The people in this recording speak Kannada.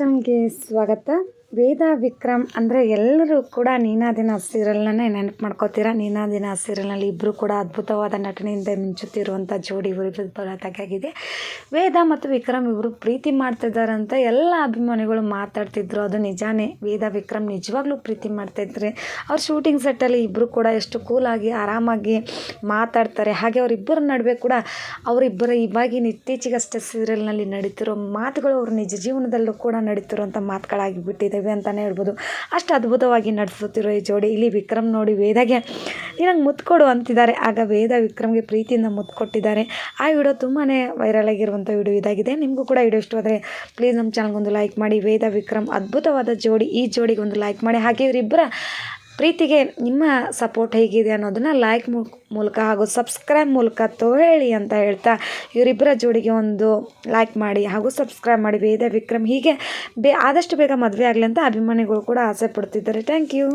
ಸಿಸ್ಟಮ್ಗೆ ಸ್ವಾಗತ. ವೇದ ವಿಕ್ರಮ್ ಅಂದರೆ ಎಲ್ಲರೂ ಕೂಡ ನೀನಾದಿನ ಸೀರಿಯಲ್ನೇ ನೆನಪು ಮಾಡ್ಕೋತೀರಾ? ನೀನಾದಿನ ಸೀರಿಯಲ್ನಲ್ಲಿ ಇಬ್ಬರು ಕೂಡ ಅದ್ಭುತವಾದ ನಟನೆಯಿಂದ ಮಿಂಚುತ್ತಿರುವಂಥ ಜೋಡಿ ಇವರಿಬ್ಬರು ಬರತಕ್ಕಾಗಿದೆ. ವೇದ ಮತ್ತು ವಿಕ್ರಮ್ ಇಬ್ಬರು ಪ್ರೀತಿ ಮಾಡ್ತಿದ್ದಾರೆ ಅಂತ ಎಲ್ಲ ಅಭಿಮಾನಿಗಳು ಮಾತಾಡ್ತಿದ್ರು, ಅದು ನಿಜಾನೇ. ವೇದ ವಿಕ್ರಮ್ ನಿಜವಾಗ್ಲೂ ಪ್ರೀತಿ ಮಾಡ್ತಾಯಿದ್ರೆ ಅವ್ರ ಶೂಟಿಂಗ್ ಸೆಟ್ಟಲ್ಲಿ ಇಬ್ಬರು ಕೂಡ ಎಷ್ಟು ಕೂಲಾಗಿ ಆರಾಮಾಗಿ ಮಾತಾಡ್ತಾರೆ. ಹಾಗೆ ಅವರಿಬ್ಬರ ನಡುವೆ ಕೂಡ ಅವರಿಬ್ಬರ ಇವಾಗಿನ ಇತ್ತೀಚೆಗಷ್ಟೇ ಸೀರಿಯಲ್ನಲ್ಲಿ ನಡೀತಿರೋ ಮಾತುಗಳು ಅವ್ರ ನಿಜ ಜೀವನದಲ್ಲೂ ಕೂಡ ನಡೀತಿರುವಂಥ ಮಾತುಗಳಾಗಿ ಬಿಟ್ಟಿದ್ದಾವೆ ಅಂತಲೇ ಹೇಳ್ಬೋದು. ಅಷ್ಟು ಅದ್ಭುತವಾಗಿ ನಡೆಸುತ್ತಿರೋ ಈ ಜೋಡಿ. ಇಲ್ಲಿ ವಿಕ್ರಮ್ ನೋಡಿ ವೇದಾಗೆ ನಿನಗೆ ಮುತ್ತು ಕೊಡು ಅಂತಿದ್ದಾರೆ. ಆಗ ವೇದ ವಿಕ್ರಮ್ಗೆ ಪ್ರೀತಿಯಿಂದ ಮುತ್ತು ಕೊಟ್ಟಿದ್ದಾರೆ ಆ ವಿಡಿಯೋ ತುಂಬಾ ವೈರಲ್ ಆಗಿರುವಂಥ ವಿಡಿಯೋ ಇದಾಗಿದೆ. ನಿಮಗೂ ಕೂಡ ವಿಡಿಯೋ ಇಷ್ಟವಾದರೆ ಪ್ಲೀಸ್ ನಮ್ಮ ಚಾನಲ್ಗೊಂದು ಲೈಕ್ ಮಾಡಿ. ವೇದ ವಿಕ್ರಮ್ ಅದ್ಭುತವಾದ ಜೋಡಿ. ಈ ಜೋಡಿಗೆ ಒಂದು ಲೈಕ್ ಮಾಡಿ. ಹಾಗೆ ಇವರಿಬ್ಬರ ಪ್ರೀತಿಗೆ ನಿಮ್ಮ ಸಪೋರ್ಟ್ ಹೇಗಿದೆ ಅನ್ನೋದನ್ನು ಲೈಕ್ ಮೂಲಕ ಹಾಗೂ ಸಬ್ಸ್ಕ್ರೈಬ್ ಮೂಲಕ ತೋಳಿ ಅಂತ ಹೇಳ್ತಾ ಇವರಿಬ್ಬರ ಜೋಡಿಗೆ ಒಂದು ಲೈಕ್ ಮಾಡಿ ಹಾಗೂ ಸಬ್ಸ್ಕ್ರೈಬ್ ಮಾಡಿ. ವೇದ ವಿಕ್ರಮ್ ಹೀಗೆ ಬೇ, ಆದಷ್ಟು ಬೇಗ ಮದುವೆ ಆಗಲಿ ಅಂತ ಅಭಿಮಾನಿಗಳು ಕೂಡ ಆಸೆ ಪಡ್ತಿದ್ದಾರೆ. Thank you